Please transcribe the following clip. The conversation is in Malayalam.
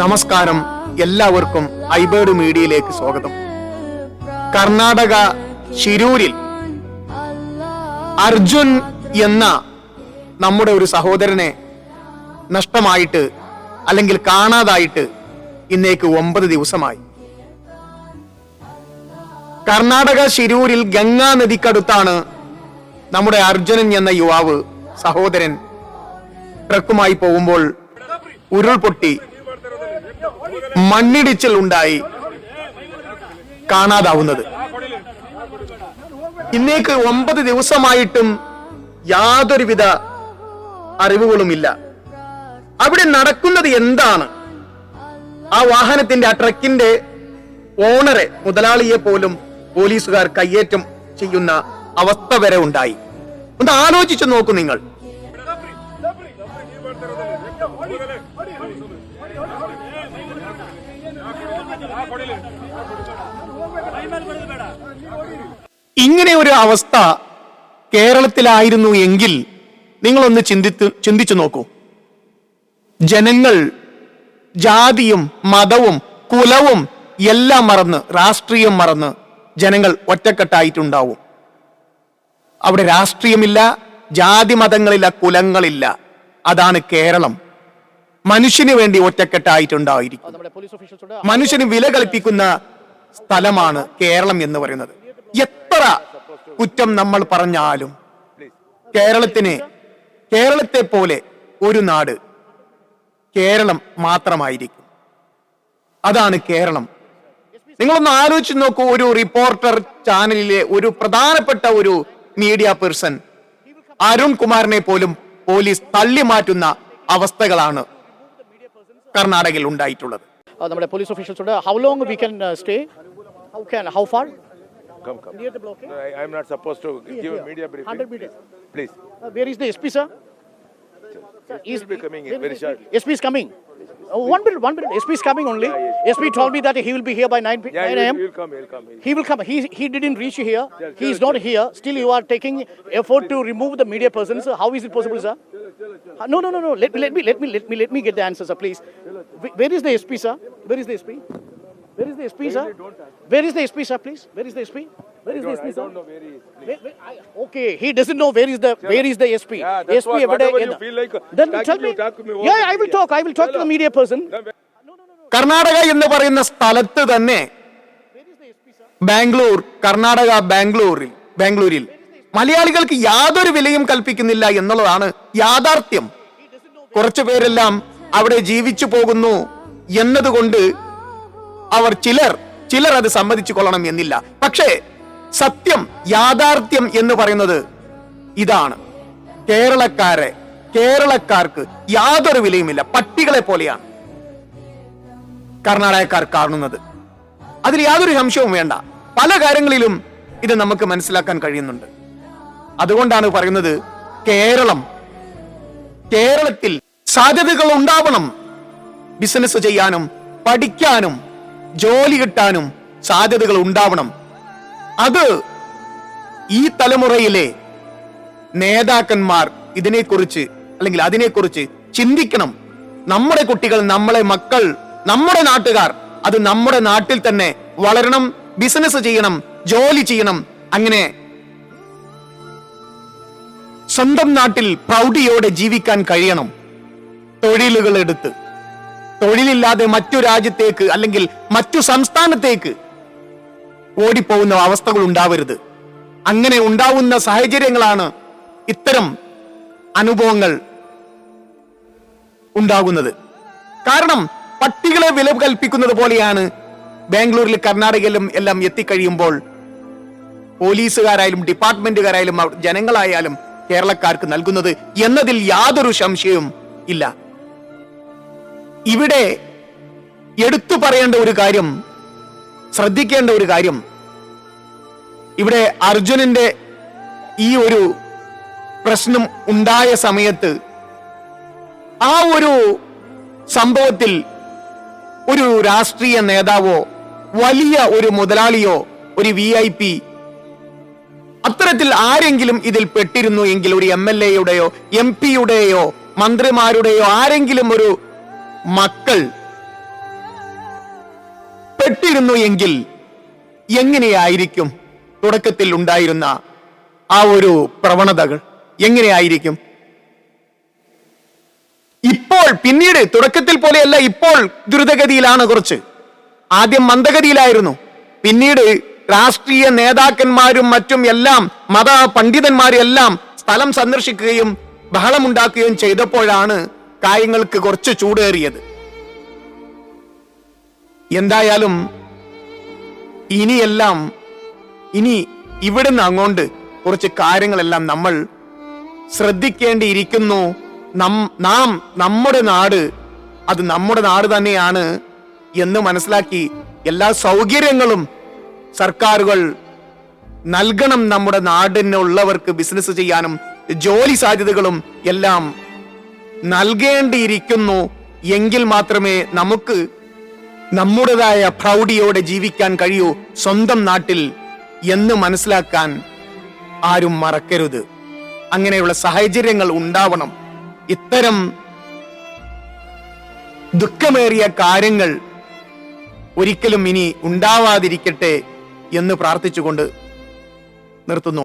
നമസ്കാരം. എല്ലാവർക്കും ഐബേർഡ് മീഡിയയിലേക്ക് സ്വാഗതം. കർണാടക ശിരൂരിൽ അർജുൻ എന്ന നമ്മുടെ ഒരു സഹോദരനെ നഷ്ടമായിട്ട് അല്ലെങ്കിൽ കാണാതായിട്ട് ഇന്നേക്ക് ഒമ്പത് ദിവസമായി. കർണാടക ശിരൂരിൽ ഗംഗാ നദിക്കടുത്താണ് നമ്മുടെ അർജുനൻ എന്ന യുവാവ് സഹോദരൻ ട്രക്കുമായി പോകുമ്പോൾ ഉരുൾപൊട്ടി മണ്ണിടിച്ചിൽ ഉണ്ടായി കാണാതാവുന്നത്. ഇന്നേക്ക് ഒമ്പത് ദിവസമായിട്ടും യാതൊരുവിധ അറിവുകളുമില്ല. അവിടെ നടക്കുന്നത് എന്താണ്? ആ വാഹനത്തിന്റെ ആ ട്രക്കിന്റെ ഓണറെ മുതലാളിയെ പോലും പോലീസുകാർ കയ്യേറ്റം ചെയ്യുന്ന അവസ്ഥ വരെ ഉണ്ടായി. ഒന്ന് ആലോചിച്ചു നോക്കൂ നിങ്ങൾ. ഇങ്ങനെ ഒരു അവസ്ഥ കേരളത്തിലായിരുന്നു എങ്കിൽ നിങ്ങളൊന്ന് ചിന്തിച്ചു ചിന്തിച്ചു നോക്കൂ. ജനങ്ങൾ ജാതിയും മതവും കുലവും എല്ലാം മറന്ന് രാഷ്ട്രീയം മറന്ന് ജനങ്ങൾ ഒറ്റക്കെട്ടായിട്ടുണ്ടാവും. അവിടെ രാഷ്ട്രീയമില്ല ജാതി മതങ്ങളില്ല കുലങ്ങളില്ല. അതാണ് കേരളം. മനുഷ്യന് വേണ്ടി ഒറ്റക്കെട്ടായിട്ടുണ്ടായിരിക്കും മനുഷ്യന് വില കൽപ്പിക്കുന്ന സ്ഥലമാണ് കേരളം എന്ന് പറയുന്നത് എത്ര കുറ്റം നമ്മൾ പറഞ്ഞാലും കേരളത്തിന് കേരളത്തെ പോലെ ഒരു നാട് കേരളം മാത്രമായിരിക്കും അതാണ് കേരളം നിങ്ങളൊന്ന് ആലോചിച്ച് നോക്കൂ ഒരു റിപ്പോർട്ടർ ചാനലിലെ ഒരു പ്രധാനപ്പെട്ട ഒരു മീഡിയ പേഴ്സൺ അരുൺ കുമാറിനെ പോലും പോലീസ് തള്ളി മാറ്റുന്ന അവസ്ഥകളാണ് കർണാടകയിൽ ഉണ്ടായിട്ടുള്ളത് uh, നമ്മുടെ police ഓഫീഷ്യൽസോട് how long we can stay how can how far Come, come. Near the block I, am not supposed to give a media briefing. 100 meters. Please. where is the sp sir sir He will be coming in very shortly. SP is coming. Oh, one minute, one minute. SP is coming only. Yeah, SP told me that he will be here by 9, p- Yeah, 9 he will, a.m. he will come, he will come. He will come. He, he didn't reach you here. He is not here. Still, you are taking effort to remove the media persons. How is it possible, sir? No, no, no, no. Let me, let me, let me, let me, let me get the answer, sir, please. Where is the SP, sir? Where is the SP? Where is the SP, sir? Where is the SP, sir, please? Where is the SP? Where is the I SP, sir? don't know where he is. Where- where- I- Okay, he doesn't know where is the where is the SP. Yeah, that's SP what- every day whatever you the- feel like, Then talk tell me. me, talk to me Yeah, I will talk. I will talk to the media person. Karnataka എന്ന് പറയുന്ന സ്ഥലത്ത് തന്നെ ബാംഗ്ലൂർ കർണാടക ബാംഗ്ലൂരിൽ ബാംഗ്ലൂരിൽ മലയാളികൾക്ക് യാതൊരു വിലയും കൽപ്പിക്കുന്നില്ല എന്നുള്ളതാണ് യാഥാർത്ഥ്യം കുറച്ചു പേരെല്ലാം അവിടെ ജീവിച്ചു പോകുന്നു എന്നതുകൊണ്ട് അവർ ചിലർ ചിലർ അത് സമ്മതിച്ചു കൊള്ളണം എന്നില്ല പക്ഷേ സത്യം യാഥാർത്ഥ്യം എന്ന് പറയുന്നത് ഇതാണ്. കേരളക്കാരെ കേരളക്കാർക്ക് യാതൊരു വിലയുമില്ല. പട്ടികളെ പോലെയാണ് കർണാടകക്കാർ കാണുന്നത്. അതിൽ യാതൊരു സംശയവും വേണ്ട. പല കാര്യങ്ങളിലും ഇത് നമുക്ക് മനസ്സിലാക്കാൻ കഴിയുന്നുണ്ട്. അതുകൊണ്ടാണ് പറയുന്നത് കേരളം കേരളത്തിൽ സാധ്യതകൾ ഉണ്ടാവണം. ബിസിനസ് ചെയ്യാനും പഠിക്കാനും ജോലി കിട്ടാനും സാധ്യതകൾ ഉണ്ടാവണം. അത് ഈ തലമുറയിലെ നേതാക്കന്മാർ ഇതിനെക്കുറിച്ച് അല്ലെങ്കിൽ അതിനെക്കുറിച്ച് ചിന്തിക്കണം. നമ്മുടെ കുട്ടികൾ നമ്മളെ മക്കൾ നമ്മുടെ നാട്ടുകാർ അത് നമ്മുടെ നാട്ടിൽ തന്നെ വളരണം ബിസിനസ് ചെയ്യണം ജോലി ചെയ്യണം. അങ്ങനെ സ്വന്തം നാട്ടിൽ പ്രൗഢിയോടെ ജീവിക്കാൻ കഴിയണം. തൊഴിലുകൾ എടുത്ത് തൊഴിലില്ലാതെ മറ്റു രാജ്യത്തേക്ക് അല്ലെങ്കിൽ മറ്റു സംസ്ഥാനത്തേക്ക് ഓടിപ്പോകുന്ന അവസ്ഥകൾ ഉണ്ടാവരുത്. അങ്ങനെ ഉണ്ടാവുന്ന സാഹചര്യങ്ങളാണ് ഇത്തരം അനുഭവങ്ങൾ ഉണ്ടാകുന്നത്. കാരണം പട്ടികളെ വില കൽപ്പിക്കുന്നത് പോലെയാണ് ബാംഗ്ലൂരിൽ കർണാടകയിലും എല്ലാം എത്തിക്കഴിയുമ്പോൾ പോലീസുകാരായാലും ഡിപ്പാർട്ട്മെന്റുകാരായാലും ജനങ്ങളായാലും കേരളക്കാർക്ക് നൽകുന്നത് എന്നതിൽ യാതൊരു സംശയവും ഇല്ല. ഇവിടെ എടുത്തു പറയേണ്ട ഒരു കാര്യം ശ്രദ്ധിക്കേണ്ട ഒരു കാര്യം. ഇവിടെ അർജുനന്റെ ഈ ഒരു പ്രശ്നം ഉണ്ടായ സമയത്ത് ആ ഒരു സംഭവത്തിൽ ഒരു രാഷ്ട്രീയ നേതാവോ വലിയ ഒരു മുതലാളിയോ ഒരു വി ഐ പി അത്തരത്തിൽ ആരെങ്കിലും ഇതിൽ പെട്ടിരുന്നു എങ്കിൽ ഒരു എം എൽ എയുടെയോ എം പിയുടെയോ മന്ത്രിമാരുടെയോ ആരെങ്കിലും ഒരു മക്കൾ പെട്ടിരുന്നു എങ്കിൽ എങ്ങനെയായിരിക്കും തുടക്കത്തിൽ ഉണ്ടായിരുന്ന ആ ഒരു പ്രവണതകൾ? എങ്ങനെയായിരിക്കും? ഇപ്പോൾ പിന്നീട് തുടക്കത്തിൽ പോലെയല്ല ഇപ്പോൾ ദ്രുതഗതിയിലാണ് കുറച്ച്. ആദ്യം മന്ദഗതിയിലായിരുന്നു. പിന്നീട് രാഷ്ട്രീയ നേതാക്കന്മാരും മറ്റും എല്ലാം മത പണ്ഡിതന്മാരും എല്ലാം സ്ഥലം സന്ദർശിക്കുകയും ബഹളമുണ്ടാക്കുകയും ചെയ്തപ്പോഴാണ് കാര്യങ്ങൾക്ക് കുറച്ച് ചൂടേറിയത്. എന്തായാലും ഇനിയെല്ലാം ഇനി ഇവിടുന്ന് അങ്ങോട്ട് കുറച്ച് കാര്യങ്ങളെല്ലാം നമ്മൾ ശ്രദ്ധിക്കേണ്ടിയിരിക്കുന്നു. നം നാം നമ്മുടെ നാട് അത് നമ്മുടെ നാട് തന്നെയാണ് എന്ന് മനസ്സിലാക്കി എല്ലാ സൗകര്യങ്ങളും സർക്കാരുകൾ നൽകണം നമ്മുടെ നാടിനുള്ളവർക്ക് ബിസിനസ് ചെയ്യാനും ജോലി സാധ്യതകളും എല്ലാം നൽകേണ്ടിയിരിക്കുന്നു. എങ്കിൽ മാത്രമേ നമുക്ക് നമ്മുടേതായ പ്രൗഢിയോടെ ജീവിക്കാൻ കഴിയൂ സ്വന്തം നാട്ടിൽ എന്ന് മനസ്സിലാക്കാൻ ആരും മറക്കരുത്. അങ്ങനെയുള്ള സാഹചര്യങ്ങൾ ഉണ്ടാവണം. ഇത്തരം ദുഃഖമേറിയ കാര്യങ്ങൾ ഒരിക്കലും ഇനി ഉണ്ടാവാതിരിക്കട്ടെ എന്ന് പ്രാർത്ഥിച്ചുകൊണ്ട് നിർത്തുന്നു.